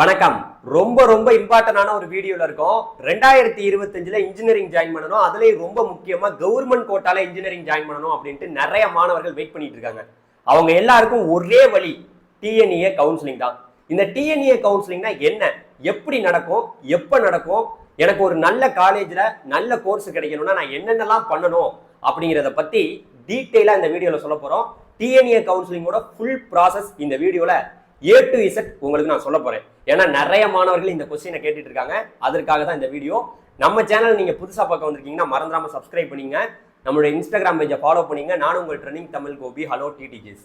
வணக்கம். ரொம்ப ரொம்ப இம்பார்ட்டன்டான ஒரு வீடியோல இருக்கோம். ரெண்டாயிரத்தி இருபத்தஞ்சுல இன்ஜினியரிங் ஜாயின் பண்ணணும். அதுலயும் ரொம்ப முக்கியமா கவர்மெண்ட் கோட்டால இன்ஜினியரிங் ஜாயின் பண்ணணும் அப்படின்ட்டு நிறைய மாணவர்கள் வெயிட் பண்ணிட்டு இருக்காங்க. அவங்க எல்லாருக்கும் ஒரே வழி டிஎன்இஏ கவுன்சிலிங் தான். இந்த டிஎன்இஏ கவுன்சிலிங்னா என்ன? எப்படி நடக்கும்? எப்ப நடக்கும்? எனக்கு ஒரு நல்ல காலேஜ்ல நல்ல கோர்ஸ் கிடைக்கணும்னா நான் என்னென்னலாம் பண்ணணும் அப்படிங்கிறத பத்தி டீட்டெயிலா இந்த வீடியோல சொல்ல போறோம். டிஎன்ஏ கவுன்சிலிங்கோட ஃபுல் ப்ராசஸ் இந்த வீடியோல ஏ டு இசட் உங்களுக்கு நான் சொல்ல போறேன். ஏன்னா நிறைய மாணவர்கள் இந்த கொஸ்டினை கேட்டுட்டு இருக்காங்க. அதற்காக தான் இந்த வீடியோ நம்ம சேனல் நீங்க புதுசா பார்க்க வந்திருக்கீங்கன்னா மறந்துடாம சப்ஸ்கிரைப் பண்ணீங்க. நம்மளுடைய இன்ஸ்டாகிராம் பேஜை ஃபாலோ பண்ணீங்க. நானும் உங்கள் ட்ரெனிங் தமிழ் கோபி ஹலோ டிடிஜிஸ்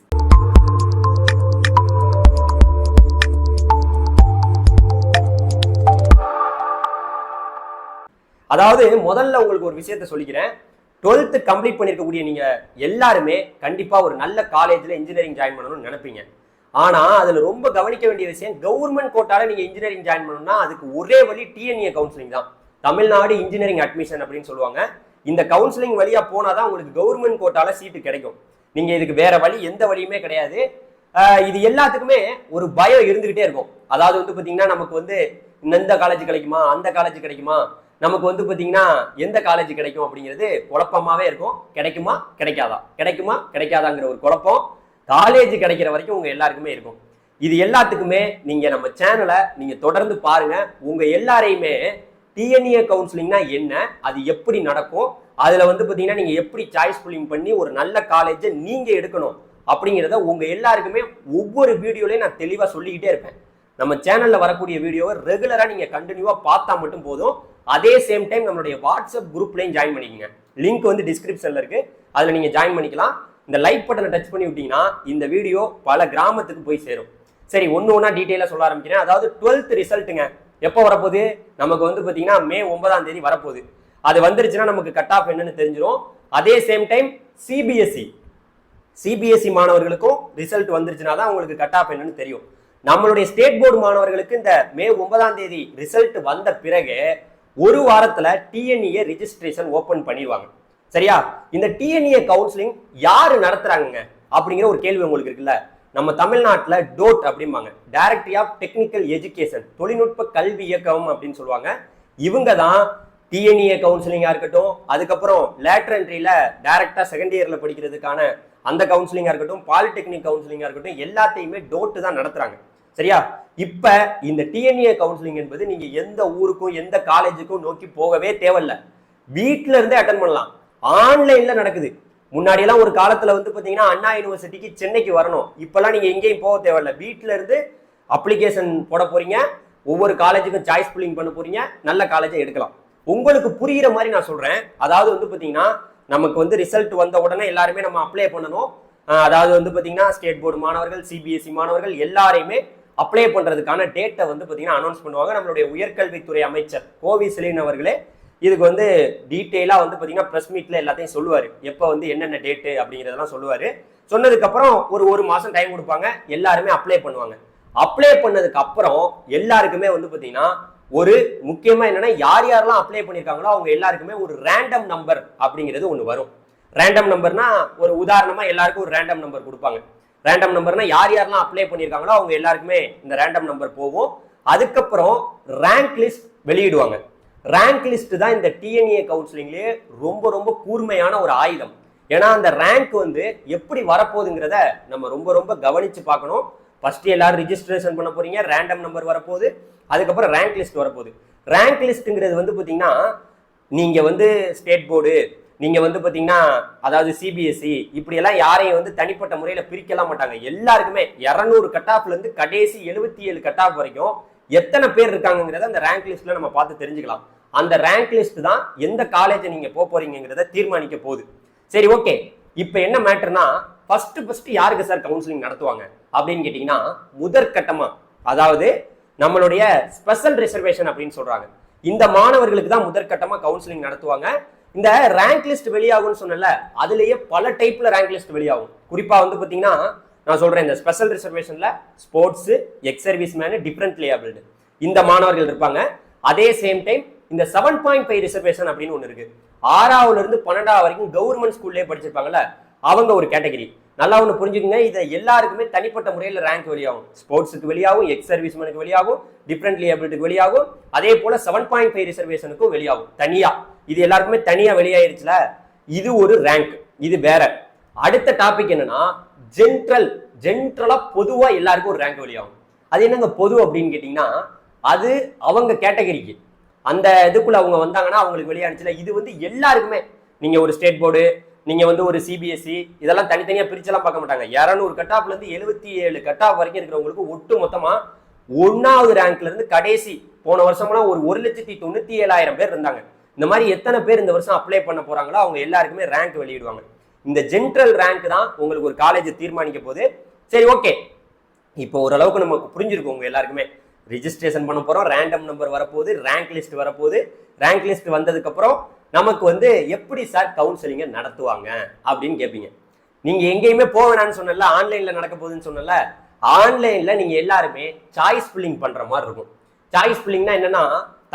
அதாவது முதல்ல உங்களுக்கு ஒரு விஷயத்த சொல்லிக்கிறேன். டுவெல்த்து கம்ப்ளீட் பண்ணிருக்கக்கூடிய நீங்கள் எல்லாருமே கண்டிப்பாக ஒரு நல்ல காலேஜில் இன்ஜினியரிங் ஜாயின் பண்ணணும்னு நினைப்பீங்க. ஆனா அதுல ரொம்ப கவனிக்க வேண்டிய விஷயம் கவர்மெண்ட் கோட்டால நீங்க இன்ஜினியரிங் ஜாயின் பண்ணணும்னா அதுக்கு ஒரே வழி டிஎன்ஏ கவுன்சிலிங் தான். தமிழ்நாடு இன்ஜினியரிங் அட்மிஷன் அப்படின்னு சொல்லுவாங்க. இந்த கவுன்சிலிங் வழியா போனாதான் உங்களுக்கு கவர்மெண்ட் கோட்டால சீட்டு கிடைக்கும். நீங்க இதுக்கு வேற வழி எந்த வழியுமே கிடையாது. இது எல்லாத்துக்குமே ஒரு பயம் இருந்துகிட்டே இருக்கும். அதாவது வந்து பாத்தீங்கன்னா நமக்கு வந்து இந்த காலேஜ் கிடைக்குமா அந்த காலேஜ் கிடைக்குமா நமக்கு வந்து பாத்தீங்கன்னா எந்த காலேஜ் கிடைக்கும் அப்படிங்கிறது குழப்பமாவே இருக்கும். கிடைக்குமா கிடைக்காதா? கிடைக்குமா கிடைக்காதாங்கிற ஒரு குழப்பம். காலேஜ் கிடைக்கிற வரைக்கும் உங்க எல்லாருக்குமே இருக்கும். இது எல்லாத்துக்குமே நீங்க நம்ம சேனலை நீங்க தொடர்ந்து பாருங்க. உங்க எல்லாரையுமே டிஎன்ஏ கவுன்சிலிங்னா என்ன அது எப்படி நடக்கும் அதுல வந்து பாத்தீங்கன்னா நீங்க எப்படி சாய்ஸ் புல்லிங் பண்ணி ஒரு நல்ல காலேஜை நீங்க எடுக்கணும் அப்படிங்கிறத உங்க எல்லாருக்குமே ஒவ்வொரு வீடியோலையும் நான் தெளிவா சொல்லிக்கிட்டே இருப்பேன். நம்ம சேனல்ல வரக்கூடிய வீடியோவை ரெகுலரா நீங்க கண்டினியூவா பார்த்தா மட்டும் போதும். அதே சேம் டைம் நம்மளுடைய வாட்ஸ்அப் குரூப்லையும் ஜாயின் பண்ணிக்கோங்க. லிங்க் வந்து டிஸ்கிரிப்ஷன்ல இருக்கு. அதுல நீங்க ஜாயின் பண்ணிக்கலாம். இந்த லைக் பட்டனை டச் பண்ணி விட்டீங்கன்னா இந்த வீடியோ பல கிராமத்துக்கு போய் சேரும். சரி ஒன்று ஒன்றா டீட்டெயிலாக சொல்ல ஆரம்பிக்கிறேன். அதாவது டுவெல்த் ரிசல்ட்டுங்க எப்போ வரப்போகுது? நமக்கு வந்து பார்த்தீங்கன்னா மே ஒன்பதாம் தேதி வரப்போகுது. அது வந்துருச்சுன்னா நமக்கு கட் ஆஃப் என்னன்னு தெரிஞ்சிடும் அதே சேம் டைம் சிபிஎஸ்சி சிபிஎஸ்சி மாணவர்களுக்கும் ரிசல்ட் வந்துருச்சுன்னா தான் உங்களுக்கு கட் ஆஃப் என்னன்னு தெரியும். நம்மளுடைய ஸ்டேட் போர்டு மாணவர்களுக்கு இந்த மே ஒன்பதாம் தேதி ரிசல்ட் வந்த பிறகு ஒரு வாரத்தில் டிஎன்இஏ ரிஜிஸ்ட்ரேஷன் ஓப்பன் பண்ணிடுவாங்க. சரியா? இந்த டிஎன்ஏ கவுன்சிலிங் யாரு நடத்துறாங்க அப்படிங்கிற ஒரு கேள்வி உங்களுக்கு இருக்குல்ல. நம்ம தமிழ்நாட்டில் டோட் அப்படிம்பாங்க. டைரக்டரி ஆஃப் டெக்னிக்கல் எஜுகேஷன் தொழில்நுட்ப கல்வி இயக்கம் அப்படின்னு சொல்லுவாங்க. இவங்க தான் டிஎன்இஏ கவுன்சிலிங்காக இருக்கட்டும் அதுக்கப்புறம் லேட்டர் என்ட்ரியில் டைரக்டாக செகண்ட் இயரில் படிக்கிறதுக்கான அந்த கவுன்சிலிங்காக இருக்கட்டும் பாலிடெக்னிக் கவுன்சிலிங்காக இருக்கட்டும் எல்லாத்தையுமே டோட்டு தான் நடத்துறாங்க. சரியா? இப்போ இந்த டிஎன்ஏ கவுன்சிலிங் என்பது நீங்கள் எந்த ஊருக்கும் எந்த காலேஜுக்கும் நோக்கி போகவே தேவையில்ல. வீட்ல இருந்தே அட்டன் பண்ணலாம். ஆன்லைன்ல நடக்குது. முன்னாடி எல்லாம் ஒரு காலத்துல வந்து பாத்தீங்கன்னா அண்ணா யூனிவர்சிட்டிக்கு சென்னைக்கு வரணும். இப்பெல்லாம் நீங்க எங்கேயும் போக தேவையில்ல. வீட்டுல இருந்து அப்ளிகேஷன் போட போறீங்க. ஒவ்வொரு காலேஜுக்கும் சாய்ஸ் புல்லிங் பண்ண போறீங்க. நல்ல காலேஜை எடுக்கலாம். உங்களுக்கு புரியுற மாதிரி நான் சொல்றேன். அதாவது வந்து பாத்தீங்கன்னா நமக்கு வந்து ரிசல்ட் வந்த உடனே எல்லாருமே நம்ம அப்ளை பண்ணணும். அதாவது வந்து பாத்தீங்கன்னா ஸ்டேட் போர்டு மாணவர்கள் சிபிஎஸ்சி மாணவர்கள் எல்லாரையுமே அப்ளை பண்றதுக்கான டேட்டை வந்து பாத்தீங்கன்னா அனௌன்ஸ் பண்ணுவாங்க. நம்மளுடைய உயர்கல்வித்துறை அமைச்சர் கோவி செலின் அவர்களே இதுக்கு வந்து டீட்டெயிலாக வந்து பார்த்தீங்கன்னா ப்ரெஸ் மீட்டில் எல்லாத்தையும் சொல்லுவார். எப்போ வந்து என்னென்ன டேட்டு அப்படிங்கிறதெல்லாம் சொல்லுவார். சொன்னதுக்கப்புறம் ஒரு ஒரு மாதம் டைம் கொடுப்பாங்க. எல்லாருமே அப்ளை பண்ணுவாங்க. அப்ளை பண்ணதுக்கு அப்புறம் எல்லாருக்குமே வந்து பார்த்தீங்கன்னா ஒரு முக்கியமாக என்னென்னா யார் யாரெல்லாம் அப்ளை பண்ணியிருக்காங்களோ அவங்க எல்லாருக்குமே ஒரு ரேண்டம் நம்பர் அப்படிங்கிறது ஒன்று வரும். ரேண்டம் நம்பர்னா ஒரு உதாரணமாக எல்லாருக்கும் ஒரு ரேண்டம் நம்பர் கொடுப்பாங்க. ரேண்டம் நம்பர்னா யார் யாரெல்லாம் அப்ளை பண்ணியிருக்காங்களோ அவங்க எல்லாருக்குமே இந்த ரேண்டம் நம்பர் போகும். அதுக்கப்புறம் ரேங்க் லிஸ்ட் வெளியிடுவாங்க. ரேங்க் லிஸ்ட் தான் இந்த டிஎன்ஏ கவுன்சிலிங்லேயே ரொம்ப ரொம்ப கூர்மையான ஒரு ஆயுதம். ஏன்னா அந்த ரேங்க் வந்து எப்படி வரப்போகுதுங்கிறத நம்ம ரொம்ப ரொம்ப கவனித்து பார்க்கணும். ஃபஸ்ட்டு எல்லாரும் ரிஜிஸ்ட்ரேஷன் பண்ண போகிறீங்க ரேண்டம் நம்பர் வரப்போகுது அதுக்கப்புறம் ரேங்க் லிஸ்ட் வரப்போகுது. ரேங்க் லிஸ்ட்டுங்கிறது வந்து பார்த்தீங்கன்னா நீங்கள் வந்து ஸ்டேட் போர்டு நீங்கள் வந்து பார்த்தீங்கன்னா அதாவது சிபிஎஸ்சி இப்படியெல்லாம் யாரையும் வந்து தனிப்பட்ட முறையில் பிரிக்கலாம் மாட்டாங்க. எல்லாருக்குமே இரநூறு கட் ஆஃப்லேருந்து கடைசி எழுபத்தி ஏழு கட் ஆஃப் வரைக்கும் எத்தனை பேர் இருக்காங்கிறத அந்த ரேங்க் லிஸ்ட்டில் நம்ம பார்த்து தெரிஞ்சுக்கலாம். அந்த ரேங்க் லிஸ்ட் தான் எந்த காலேஜ் நீங்க போக போறீங்கிறத தீர்மானிக்க போகுது. சரி ஓகே இப்போ என்ன மேட்டர்னா ஃபர்ஸ்ட் ஃபர்ஸ்ட் யாருக்கு சார் கவுன்சிலிங் நடத்துவாங்க? அப்படின்னு கேட்டீங்கன்னா முதற்கட்டமா அதாவது நம்மளுடைய ஸ்பெஷல் ரிசர்வேஷன் அப்படின்னு சொல்றாங்க. இந்த மாணவர்களுக்கு தான் முதற்கட்டமா கவுன்சிலிங் நடத்துவாங்க. இந்த ரேங்க் லிஸ்ட் வெளியாகும்னு சொன்னல அதுலயே பல டைப்ல ரேங்க் லிஸ்ட் வெளியாகும். குறிப்பா வந்து பாத்தீங்கன்னா நான் சொல்றேன் இந்த special ரிசர்வேஷன்ல sports ex service men different labelled இந்த மாணவர்கள் இருப்பாங்க. அதே சேம் டைம் இந்த செவன் பாயிண்ட் ஃபைவ் ரிசர்வேஷன் அப்படின்னு ஒன்று இருக்கு. ஆறாவதுல இருந்து பன்னெண்டாவது வரைக்கும் கவர்மெண்ட் ஸ்கூல்லே படிச்சிருப்பாங்கல்ல அவங்க ஒரு கேட்டகரி நல்லா ஒன்று புரிஞ்சுக்கங்க. இதை எல்லாருக்குமே தனிப்பட்ட முறையில் ரேங்க் வெளியாகும். ஸ்போர்ட்ஸுக்கு வெளியாகும் எக்ஸ் சர்வீஸ்மேனுக்கு வெளியாகும் டிஃப்ரெண்ட்லி லியபிலிட்டிக்கு வெளியாகும். அதே போல் செவன் பாயிண்ட் ஃபைவ் ரிசர்வேஷனுக்கும் வெளியாகும். தனியாக இது எல்லாருக்குமே தனியாக வெளியாயிருச்சுல. இது ஒரு ரேங்க் இது வேற. அடுத்த டாபிக் என்னன்னா ஜென்ட்ரல் ஜென்ட்ரலாக பொதுவாக எல்லாருக்கும் ஒரு ரேங்க் வெளியாகும். அது என்னங்க பொது அப்படின்னு கேட்டிங்கன்னா அது அவங்க கேட்டகரிக்கு அந்த இதுக்குள்ள அவங்க வந்தாங்கன்னா அவங்களுக்கு வெளியானுச்சுல இது வந்து எல்லாருக்குமே. நீங்க ஒரு ஸ்டேட் போர்டு நீங்க வந்து ஒரு சிபிஎஸ்சி இதெல்லாம் தனித்தனியா பிரிச்செல்லாம் பார்க்க மாட்டாங்க. இரநூறு கட்டாப்ல இருந்து எழுபத்தி ஏழு கட்டாப் வரைக்கும் இருக்கிறவங்களுக்கு ஒட்டு மொத்தமா ஒன்னாவது ரேங்க்ல இருந்து கடைசி போன வருஷம்லாம் ஒரு ஒரு லட்சத்தி தொண்ணூத்தி ஏழாயிரம் பேர் இருந்தாங்க. இந்த மாதிரி எத்தனை பேர் இந்த வருஷம் அப்ளை பண்ண போறாங்களோ அவங்க எல்லாருக்குமே ரேங்க் வெளியிடுவாங்க. இந்த ஜென்ட்ரல் ரேங்க் தான் உங்களுக்கு ஒரு காலேஜ் தீர்மானிக்க போகுது. சரி ஓகே இப்போ ஓரளவுக்கு நமக்கு புரிஞ்சிருக்கும் உங்க எல்லாருக்குமே. ரிஜிஸ்ட்ரேஷன் பண்ண போகிறோம் ரேண்டம் நம்பர் வரப்போகுது. ரேங்க் லிஸ்ட் வரப்போகுது. ரேங்க் லிஸ்ட் வந்ததுக்கப்புறம் நமக்கு வந்து எப்படி சார் கவுன்சிலிங்கை நடத்துவாங்க அப்படின்னு கேட்பீங்க நீங்கள் எங்கேயுமே போக வேணாம்னு சொன்னல ஆன்லைனில் நடக்க போகுதுன்னு சொன்னல ஆன்லைனில் நீங்கள் எல்லாருமே சாய்ஸ் ஃபில்லிங் பண்ணுற மாதிரி இருக்கும். சாய்ஸ் ஃபில்லிங்னா என்னன்னா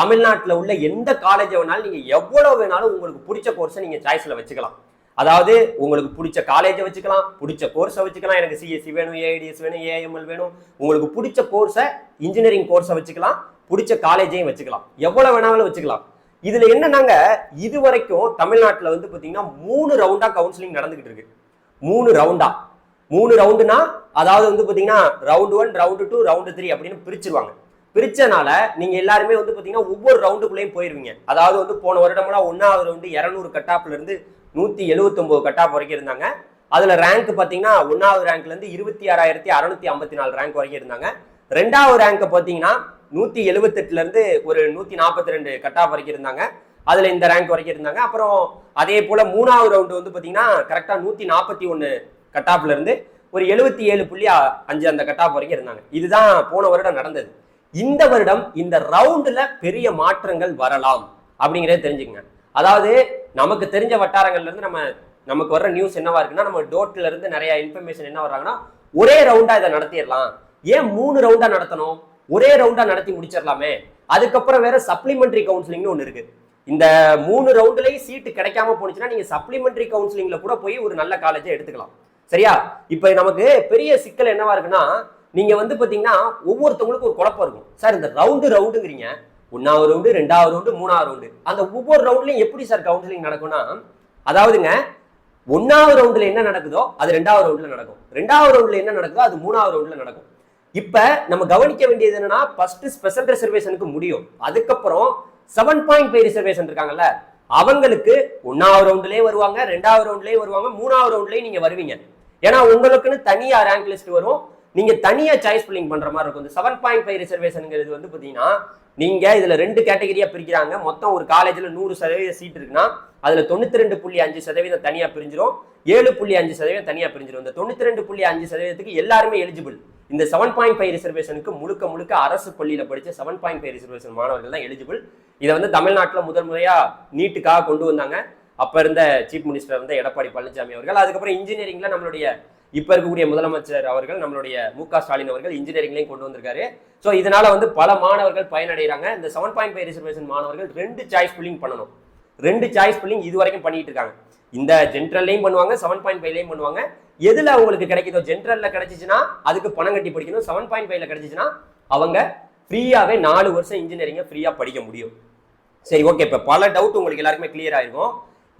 தமிழ்நாட்டில் உள்ள எந்த காலேஜை வேணாலும் நீங்கள் எவ்வளோ வேணாலும் உங்களுக்கு பிடிச்ச கோர்ஸை நீங்கள் சாய்ஸில் வச்சுக்கலாம். அதாவது உங்களுக்கு பிடிச்ச காலேஜை வச்சுக்கலாம் பிடிச்ச கோர்ஸை வச்சுக்கலாம். எனக்கு சிஎஸ்சி வேணும் ஏஐடிஎஸ் வேணும் ஏஎம்எல் வேணும். உங்களுக்கு பிடிச்ச கோர்ஸை இன்ஜினியரிங் கோர்ஸை வச்சுக்கலாம் பிடிச்ச காலேஜையும் வச்சுக்கலாம். எவ்வளோ வேணாலும் வச்சுக்கலாம். இதுல என்னன்னாங்க இது வரைக்கும் தமிழ்நாட்டில் வந்து பார்த்தீங்கன்னா மூணு ரவுண்டா கவுன்சிலிங் நடந்துகிட்டு இருக்கு. மூணு ரவுண்டா மூணு ரவுண்டுனா அதாவது வந்து பார்த்தீங்கன்னா round one round two round three அப்படின்னு பிரிச்சிருவாங்க. பிரிச்சனால நீங்க எல்லாருமே வந்து பார்த்தீங்கன்னா ஒவ்வொரு ரவுண்டுக்குள்ளேயும் போயிருவீங்க. அதாவது வந்து போன வருடமெல்லாம் ஒன்றாவது ரவுண்டு இரநூறு கட்டாப்ல இருந்து நூற்றி எழுபத்தொன்பது கட்டாப் வரைக்கும் இருந்தாங்க அதில் ரேங்க் பார்த்தீங்கன்னா ஒன்றாவது ரேங்க்லேருந்து இருபத்தி ஆறாயிரத்தி அறநூற்றி ஐம்பத்தி நாலு ரேங்க் வரைக்கும் இருந்தாங்க ரெண்டாவது ரேங்க்கை பார்த்தீங்கன்னா நூற்றி எழுபத்தெட்டுலேருந்து ஒரு நூற்றி நாற்பத்தி ரெண்டு கட்டாப் வரைக்கும் இருந்தாங்க அதில் இந்த ரேங்க் வரைக்கும் இருந்தாங்க அப்புறம் அதே போல் மூணாவது ரவுண்டு வந்து பார்த்தீங்கன்னா கரெக்டாக நூற்றி நாற்பத்தி ஒன்று கட்டாஃப்லேருந்து ஒரு எழுபத்தி ஏழு புள்ளி அஞ்சு அந்த கட்டாப் வரைக்கும் இருந்தாங்க இதுதான் போன வருடம் நடந்தது. இந்த வருடம் இந்த ரவுண்டில் பெரிய மாற்றங்கள் வரலாம் அப்படிங்கிறத தெரிஞ்சுக்கங்க. அதாவது நமக்கு தெரிஞ்ச வட்டாரங்கள்லேருந்து நம்ம நமக்கு வர்ற நியூஸ் என்னவா இருக்குன்னா நம்ம டோட்ல இருந்து நிறைய இன்ஃபர்மேஷன் என்ன வர்றாங்கன்னா ஒரே ரவுண்டா இதை நடத்திடலாம். ஏன் மூணு ரவுண்டா நடத்தணும்? ஒரே ரவுண்டா நடத்தி முடிச்சிடலாமே. அதுக்கப்புறம் வேற சப்ளிமெண்டரி கவுன்சிலிங்னு ஒன்று இருக்கு. இந்த மூணு ரவுண்ட்லேயும் சீட்டு கிடைக்காம போனுச்சுன்னா நீங்க சப்ளிமெண்டரி கவுன்சிலிங்ல கூட போய் ஒரு நல்ல காலேஜை எடுத்துக்கலாம். சரியா? இப்ப நமக்கு பெரிய சிக்கல் என்னவா இருக்குன்னா நீங்க வந்து பாத்தீங்கன்னா ஒவ்வொருத்தவங்களுக்கும் ஒரு குழப்பம் இருக்கும். சார் இந்த ரவுண்டு ரவுண்டுங்கிறீங்க ஒன்றாவது ரவுண்டு ரெண்டாவது ரவுண்டு மூணாவது ரவுண்டு அந்த ஒவ்வொரு ரவுண்ட்லையும் எப்படி சார் கவுன்சிலிங் நடக்கும்னா அதாவதுங்க ஒன்றாவது ரவுண்டில் என்ன நடக்குதோ அது ரெண்டாவது ரவுண்டில் நடக்கும். ரெண்டாவது ரவுண்டில் என்ன நடக்குதோ அது மூணாவது ரவுண்டில் நடக்கும். இப்போ நம்ம கவனிக்க வேண்டியது என்னன்னா ஃபர்ஸ்ட் ஸ்பெஷல் ரிசர்வேஷனுக்கு முடியும். அதுக்கப்புறம் செவன் பாயிண்ட் பே ரிசர்வேஷன் இருக்காங்கல்ல அவங்களுக்கு ஒன்றாவது ரவுண்ட்லேயே வருவாங்க ரெண்டாவது ரவுண்ட்லேயே வருவாங்க மூணாவது ரவுண்ட்லயே நீங்கள் வருவீங்க. ஏன்னா உங்களுக்குன்னு தனியாக ரேங்க் லிஸ்ட் வரும். நீங்க தனியா சாய்ஸ் பில்லிங் பண்ற மாதிரி இருக்கும். இந்த செவன் பாயிண்ட் ஃபைவ் ரிசர்வேஷனுங்கிறது வந்து பாத்தீங்கன்னா நீங்க இதுல ரெண்டு கேட்டகரியா பிரிக்கிறாங்க. மொத்தம் ஒரு காலேஜ்ல நூறு சதவீத சீட் இருக்குன்னா அதுல தொண்ணூத்தி ரெண்டு புள்ளி அஞ்சு சதவீதம் தனியா பிரிஞ்சிரும். ஏழு புள்ளி அஞ்சு சதவீதம் தனியா பிரிஞ்சிரும். இந்த தொண்ணூத்தி ரெண்டு புள்ளி அஞ்சு சதவீதத்துக்கு எல்லாருமே எலிஜிபிள் இந்த செவன் பாயிண்ட் ஃபைவ் ரிசர்வேஷனுக்கு முழுக்க முழுக்க அரசு பள்ளியில படிச்ச செவன் பாயிண்ட் ஃபைவ் ரிசர்வேஷன் மாணவர்கள் தான் எலிஜிபிள் இதை வந்து தமிழ்நாட்டில் முதல் முறையா நீட்டுக்காக கொண்டு வந்தாங்க. அப்ப இருந்த சீஃப் மினிஸ்டர் வந்து எடப்பாடி பழனிசாமி அவர்கள். அதுக்கப்புறம் இன்ஜினியரிங்ல நம்மளுடைய இப்ப இருக்கக்கூடிய முதலமைச்சர் அவர்கள் நம்மளுடைய மு க ஸ்டாலின் அவர்கள் இன்ஜினியரிங்லையும் கொண்டு வந்திருக்காரு. ஸோ இதனால வந்து பல மாணவர்கள் பயனடைகிறாங்க. இந்த செவன் பாயிண்ட் ஃபைவ் ரிசர்வேஷன் மாணவர்கள் ரெண்டு சாய்ஸ் ஃபில்லிங் பண்ணணும். ரெண்டு சாய்ஸ் ஃபில்லிங் இது வரைக்கும் பண்ணிட்டு இருக்காங்க. இந்த ஜென்ரல்லையும் பண்ணுவாங்க செவன் பாயிண்ட் ஃபைவ்லையும் பண்ணுவாங்க. எதுல அவங்களுக்கு கிடைக்குதோ ஜென்ரல்ல கிடைச்சிச்சுன்னா அதுக்கு பணம் கட்டி படிக்கணும். செவன் பாயிண்ட் ஃபைவ்ல கிடைச்சிச்சுன்னா அவங்க ஃப்ரீயாகவே நாலு வருஷம் இன்ஜினியரிங்கை ஃப்ரீயாக படிக்க முடியும். சரி ஓகே இப்போ பல டவுட் உங்களுக்கு எல்லாருக்குமே கிளியர் ஆயிருக்கும்.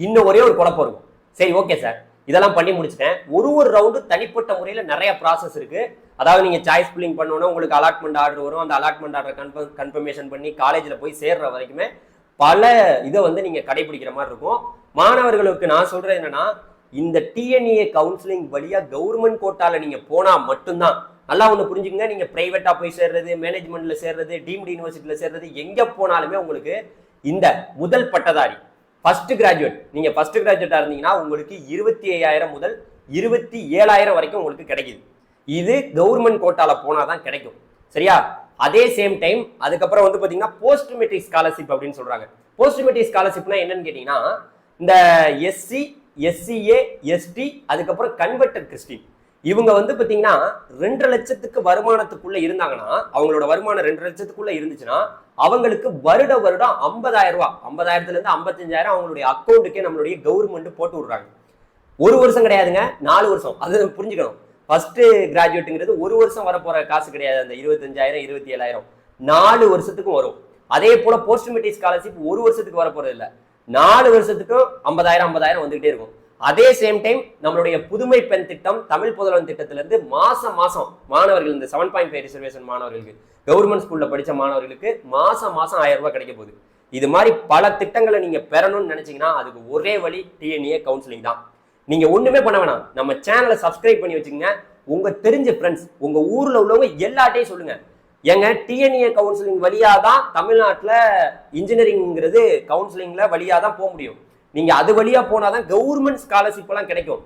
இன்னும் ஒரே ஒரு குழப்பம் இருக்கும். சரி ஓகே சார் இதெல்லாம் பண்ணி முடிச்சிட்டேன். ஒரு ஒரு ரவுண்டு தனிப்பட்ட முறையில் நிறைய ப்ராசஸ் இருக்கு. அதாவது நீங்கள் சாய்ஸ் பில்லிங் பண்ணணும் உங்களுக்கு அலாட்மெண்ட் ஆர்டர் வரும். அந்த அலாட்மெண்ட் ஆர்டர் கன்ஃபர்ம் கன்ஃபர்மேஷன் பண்ணி காலேஜில் போய் சேர்ற வரைக்குமே பல இதை வந்து நீங்கள் கடைபிடிக்கிற மாதிரி இருக்கும். மாணவர்களுக்கு நான் சொல்கிறது என்னன்னா இந்த டிஎன்ஏ கவுன்சிலிங் வழியாக கவர்மெண்ட் கோட்டாவில் நீங்கள் போனால் மட்டும்தான். நல்லா ஒன்று புரிஞ்சுக்கங்க. நீங்கள் ப்ரைவேட்டாக போய் சேர்றது மேனேஜ்மெண்ட்டில் சேர்றது டீம்டு யூனிவர்சிட்டியில் சேர்றது எங்கே போனாலுமே உங்களுக்கு இந்த முதல் பட்டதாரி ஃபர்ஸ்ட் கிராஜுவேட் நீங்கள் ஃபர்ஸ்ட் கிராஜுவேட்டாக இருந்தீங்கன்னா உங்களுக்கு இருபத்தி ஐயாயிரம் முதல் இருபத்தி ஏழாயிரம் வரைக்கும் உங்களுக்கு கிடைக்குது. இது கவர்மெண்ட் கோட்டாவில் போனால் தான் கிடைக்கும். சரியா? அதே சேம் டைம் அதுக்கப்புறம் வந்து பார்த்தீங்கன்னா போஸ்ட் மெட்ரிக் ஸ்காலர்ஷிப் அப்படின்னு சொல்கிறாங்க போஸ்ட் மெட்ரிக் ஸ்காலர்ஷிப்னா என்னன்னு கேட்டிங்கன்னா இந்த எஸ்சி எஸ்சிஏ எஸ்டி அதுக்கப்புறம் கன்வெர்டட் கிறிஸ்டின் இவங்க வந்து பார்த்தீங்கன்னா ரெண்டு லட்சத்துக்கு வருமானத்துக்குள்ளே இருந்தாங்கன்னா அவங்களோட வருமானம் ரெண்டு லட்சத்துக்குள்ளே இருந்துச்சுன்னா அவங்களுக்கு வருட வருடம் ஐம்பதாயிரம் ரூபாய். ஐம்பதாயிரத்துல இருந்து ஐம்பத்தஞ்சாயிரம் அவங்களுடைய அக்கௌண்ட்டுக்கே நம்மளுடைய கவர்மெண்ட் போட்டு விடுறாங்க. ஒரு வருஷம் கிடையாதுங்க நாலு வருஷம். அது புரிஞ்சுக்கணும். ஃபர்ஸ்ட் கிராஜுவேட்டுங்கிறது ஒரு வருஷம் வரப்போற காசு கிடையாது. அந்த இருபத்தஞ்சாயிரம் இருபத்தி ஏழாயிரம் நாலு வருஷத்துக்கும் வரும். அதே போல போஸ்ட் மெட்ரிக் ஸ்காலர்ஷிப் ஒரு வருஷத்துக்கு வர இல்லை. நாலு வருஷத்துக்கும் ஐம்பதாயிரம் ஐம்பதாயிரம் வந்துகிட்டே இருக்கும். அதே சேம் டைம் நம்மளுடைய புதுமை பெண் திட்டம் தமிழ் புதல்வன் திட்டத்திலிருந்து மாசம் மாசம் மாணவர்கள் இந்த செவன் பாயிண்ட் ஃபைவ் ரிசர்வேஷன் மாணவர்களுக்கு கவர்மெண்ட் ஸ்கூல்ல படிச்ச மாணவர்களுக்கு மாசம் மாசம் ஆயிரம் ரூபாய் கிடைக்க போகுது. இது மாதிரி பல திட்டங்களை நீங்க பெறணும்னு நினைச்சீங்கன்னா அதுக்கு ஒரே வழி டிஎன்ஏ கவுன்சிலிங் தான். நீங்க ஒண்ணுமே பண்ண வேணாம். நம்ம சேனலை சப்ஸ்கிரைப் பண்ணி வச்சுக்கங்க. உங்க தெரிஞ்ச ஃப்ரெண்ட்ஸ் உங்க ஊர்ல உள்ளவங்க எல்லாட்டையும் சொல்லுங்க. ஏங்க டிஎன்ஏ கவுன்சிலிங் வழியா தான் தமிழ்நாட்டுல இன்ஜினியரிங்கிறது கவுன்சிலிங்ல வழியா தான் போக முடியும். நீங்க அது வழியா போனாதான் கவர்மெண்ட் ஸ்காலர்ஷிப் எல்லாம் கிடைக்கும்.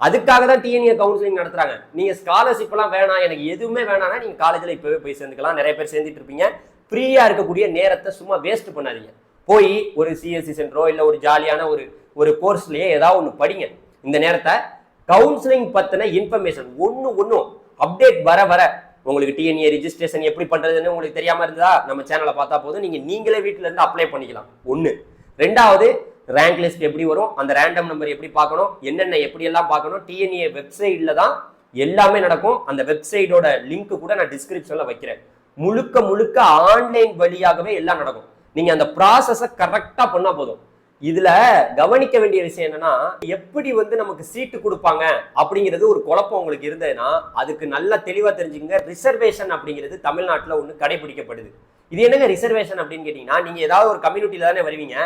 அதுக்காக தான் டிஎன்ஏ கவுன்சிலிங் நடத்துறாங்க. நீங்க ஸ்காலர்ஷிப் எல்லாம் வேணாம் எனக்கு எதுவுமே வேணாம்னா நீங்க காலேஜ்ல இப்பவே போய் சேர்ந்துக்கலாம். நிறைய பேர் சேர்ந்துட்டு இருப்பீங்க. ஃப்ரீயா இருக்கக்கூடிய நேரத்தை சும்மா வேஸ்ட் பண்ணாதீங்க. போய் ஒரு சிஎஸ்சி சென்டரோ இல்ல ஒரு ஜாலியான ஒரு ஒரு கோர்ஸ்லயே ஏதாவது ஒன்று படிங்க. இந்த நேரத்தை கவுன்சிலிங் பத்தின இன்ஃபர்மேஷன் ஒன்று ஒன்றும் அப்டேட் வர வர உங்களுக்கு டிஎன்ஏ ரிஜிஸ்ட்ரேஷன் எப்படி பண்றதுன்னு உங்களுக்கு தெரியாம இருந்தா நம்ம சேனலை பார்த்தா போதும். நீங்க நீங்களே வீட்ல இருந்து அப்ளை பண்ணிக்கலாம். ஒன்று ரெண்டாவது ரேங்க் லிஸ்ட் எப்படி வரும் அந்த ரேண்டம் நம்பர் எப்படி பார்க்கணும் என்னென்ன எப்படி எல்லாம் பார்க்கணும் டிஎன்ஏ வெப்சைட்ல தான் எல்லாமே நடக்கும். அந்த வெப்சைட்டோட லிங்க் கூட நான் டிஸ்கிரிப்ஷன்ல வைக்கிறேன். முழுக்க முழுக்க ஆன்லைன் வழியாகவே எல்லாம் நடக்கும். நீங்க அந்த ப்ராசஸை கரெக்டா பண்ணா போதும். இதுல கவனிக்க வேண்டிய விஷயம் என்னன்னா எப்படி வந்து நமக்கு சீட்டு கொடுப்பாங்க அப்படிங்கிறது ஒரு குழப்பம் உங்களுக்கு இருந்ததுன்னா அதுக்கு நல்லா தெளிவா தெரிஞ்சுங்க ரிசர்வேஷன் அப்படிங்கிறது தமிழ்நாட்டுல ஒன்று கடைபிடிக்கப்படுது. இது என்னங்க ரிசர்வேஷன் அப்படின்னு கேட்டீங்கன்னா நீங்க ஏதாவது ஒரு கம்யூனிட்டியில தானே வருவீங்க.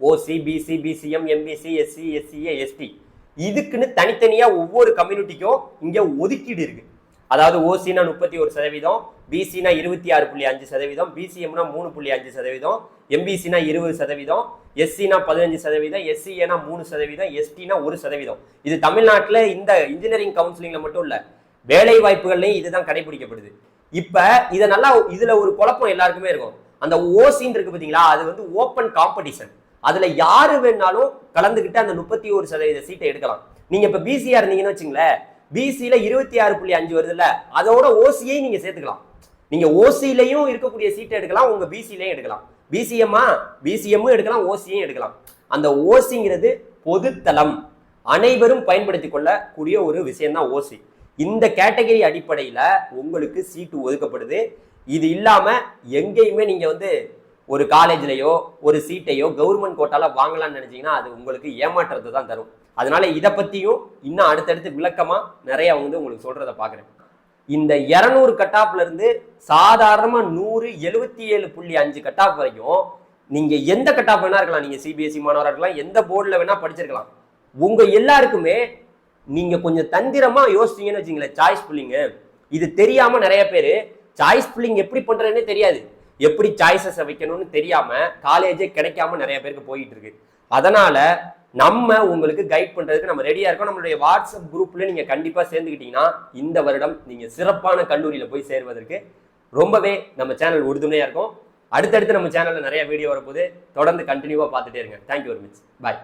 OC BC BCM MBC SC SCA ST இதுக்குன்னு தனித்தனியாக ஒவ்வொரு கம்யூனிட்டிக்கும் இங்கே ஒதுக்கீடு இருக்குது அதாவது ஓசினா முப்பத்தி ஒரு சதவீதம் பிசினா இருபத்தி ஆறு புள்ளி அஞ்சு சதவீதம் பிசிஎம்னா மூணு புள்ளி அஞ்சு சதவீதம் எம்பிசினா இருபது சதவீதம் எஸ்சினா பதினஞ்சு சதவீதம் எஸ்சிஏனா மூணு சதவீதம் எஸ்டினா ஒரு சதவீதம். இது தமிழ்நாட்டில் இந்த இன்ஜினியரிங் கவுன்சிலிங்கில் மட்டும் இல்லை வேலை வாய்ப்புகள்லையும் இதுதான் கடைபிடிக்கப்படுது இப்போ இதை நல்லா இதில் ஒரு குழப்பம் எல்லாருக்குமே இருக்கும். அந்த ஓசின்னு இருக்கு பார்த்தீங்களா அது வந்து ஓப்பன் காம்படிஷன் அதுல யாரு வேணாலும் கலந்துக்கிட்டு அந்த முப்பத்தி ஒரு சதவீத சீட்டை எடுக்கலாம். நீங்க இப்ப பிசியா இருந்தீங்கன்னு வச்சுங்களேன் பிசியில இருபத்தி ஆறு புள்ளி அஞ்சு வருதுல்ல அதோட ஓசியை நீங்க சேர்த்துக்கலாம். நீங்க ஓசிலையும் இருக்கக்கூடிய சீட்டை எடுக்கலாம் உங்க பிசிலையும் எடுக்கலாம். பிசிஎம்மா பிசிஎம்மும் எடுக்கலாம் ஓசியும் எடுக்கலாம். அந்த ஓசிங்கிறது பொதுத்தளம். அனைவரும் பயன்படுத்தி கொள்ளக்கூடிய ஒரு விஷயம்தான் ஓசி இந்த கேட்டகரி அடிப்படையில உங்களுக்கு சீட்டு ஒதுக்கப்படுது. இது இல்லாம எங்கேயுமே நீங்க வந்து ஒரு காலேஜ்லயோ ஒரு சீட்டையோ கவர்மெண்ட் கோட்டால வாங்கலாம்னு நினைச்சீங்கன்னா அது உங்களுக்கு ஏமாற்றத்தை தான் தரும். அதனால இதை பத்தியும் இன்னும் அடுத்தடுத்து விளக்கமா நிறைய வந்து உங்களுக்கு சொல்கிறத பாக்குறேன் இந்த இரநூறு கட்டாப்ல இருந்து சாதாரணமா நூறு எழுபத்தி ஏழு புள்ளி அஞ்சு கட்டாப் வரைக்கும் நீங்க எந்த கட்டாப் வேணா இருக்கலாம். நீங்க சிபிஎஸ்சி மாணவராக இருக்கலாம் எந்த போர்டில் வேணா படிச்சிருக்கலாம். உங்க எல்லாருக்குமே நீங்க கொஞ்சம் தந்திரமா யோசிச்சீங்கன்னு வச்சுங்களேன் சாய்ஸ் புள்ளிங்க இது தெரியாம நிறைய பேர் சாய்ஸ் புள்ளிங் எப்படி பண்ணுறதுன்னே தெரியாது. எப்படி சாய்ஸஸை வைக்கணும்னு தெரியாம காலேஜே கிடைக்காம நிறைய பேருக்கு போயிட்டு இருக்கு. அதனால நம்ம உங்களுக்கு கைட் பண்றதுக்கு நம்ம ரெடியா இருக்கோம். நம்மளுடைய வாட்ஸ்அப் குரூப்ல நீங்க கண்டிப்பா சேர்ந்துக்கிட்டீங்கன்னா இந்த வருடம் நீங்க சிறப்பான கல்லூரியில போய் சேருவதற்கு ரொம்பவே நம்ம சேனல் உறுதுணையா இருக்கும். அடுத்தடுத்து நம்ம சேனல்ல நிறைய வீடியோ வரப்போது தொடர்ந்து கண்டினியூவா பார்த்துட்டே இருங்க. Thank you very much bye